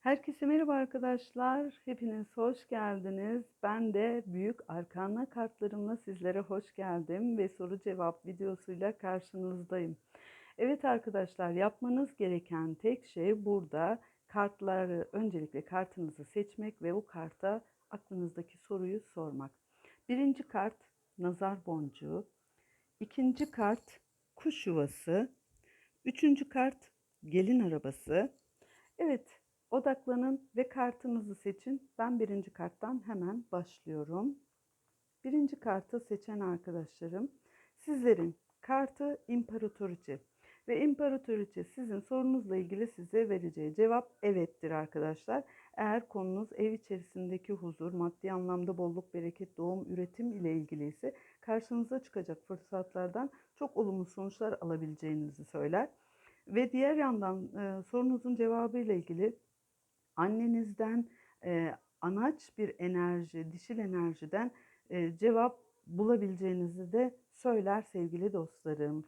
Herkese merhaba arkadaşlar. Hepiniz hoş geldiniz. Ben de büyük arkana kartlarımla sizlere hoş geldim ve soru cevap videosuyla karşınızdayım. Evet arkadaşlar yapmanız gereken tek şey burada kartları öncelikle kartınızı seçmek ve o karta aklınızdaki soruyu sormak. Birinci kart nazar boncuğu. İkinci kart kuş yuvası. Üçüncü kart gelin arabası. Evet Odaklanın ve kartınızı seçin. Ben birinci karttan hemen başlıyorum. Birinci kartı seçen arkadaşlarım sizlerin kartı İmparatoriçe ve İmparatoriçe sizin sorunuzla ilgili size vereceği cevap evettir arkadaşlar. Eğer konunuz ev içerisindeki huzur, maddi anlamda bolluk, bereket, doğum, üretim ile ilgili ise karşınıza çıkacak fırsatlardan çok olumlu sonuçlar alabileceğinizi söyler. Ve diğer yandan e, sorunuzun cevabı ile ilgili annenizden e, anaç bir enerji, dişil enerjiden e, cevap bulabileceğinizi de söyler sevgili dostlarım.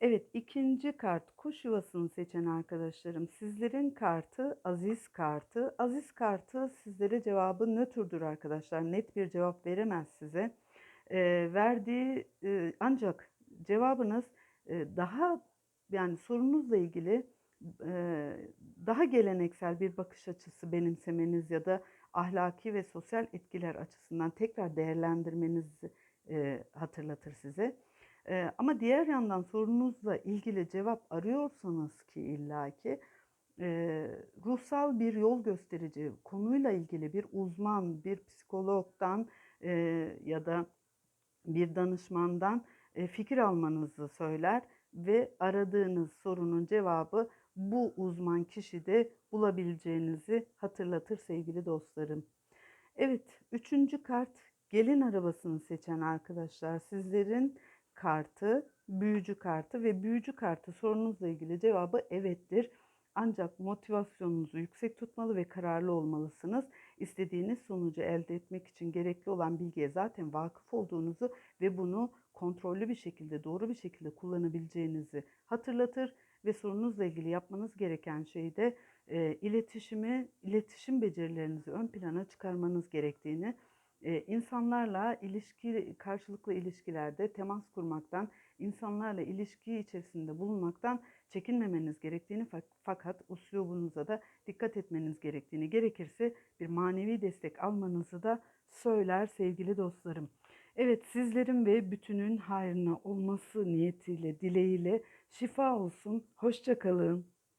Evet ikinci kart kuş yuvasını seçen arkadaşlarım sizlerin kartı aziz kartı. Aziz kartı sizlere cevabı nötrdür arkadaşlar net bir cevap veremez size. E, verdiği e, ancak cevabınız e, daha yani sorunuzla ilgili daha geleneksel bir bakış açısı benimsemeniz ya da ahlaki ve sosyal etkiler açısından tekrar değerlendirmenizi hatırlatır size. Ama diğer yandan sorunuzla ilgili cevap arıyorsanız ki illaki ruhsal bir yol gösterici, konuyla ilgili bir uzman, bir psikologdan ya da bir danışmandan fikir almanızı söyler ve aradığınız sorunun cevabı bu uzman kişide bulabileceğinizi hatırlatır sevgili dostlarım. Evet, üçüncü kart gelin arabasını seçen arkadaşlar sizlerin kartı büyücü kartı ve büyücü kartı sorunuzla ilgili cevabı evettir. Ancak motivasyonunuzu yüksek tutmalı ve kararlı olmalısınız. İstediğiniz sonucu elde etmek için gerekli olan bilgiye zaten vakıf olduğunuzu ve bunu kontrollü bir şekilde, doğru bir şekilde kullanabileceğinizi hatırlatır ve sorunuzla ilgili yapmanız gereken şey de e, iletişimi, iletişim becerilerinizi ön plana çıkarmanız gerektiğini, e, insanlarla ilişki, karşılıklı ilişkilerde temas kurmaktan, insanlarla ilişki içerisinde bulunmaktan çekinmemeniz gerektiğini fakat uslubunuza da dikkat etmeniz gerektiğini gerekirse bir manevi destek almanızı da söyler sevgili dostlarım. Evet sizlerin ve bütünün hayrına olması niyetiyle, dileğiyle şifa olsun. Hoşçakalın.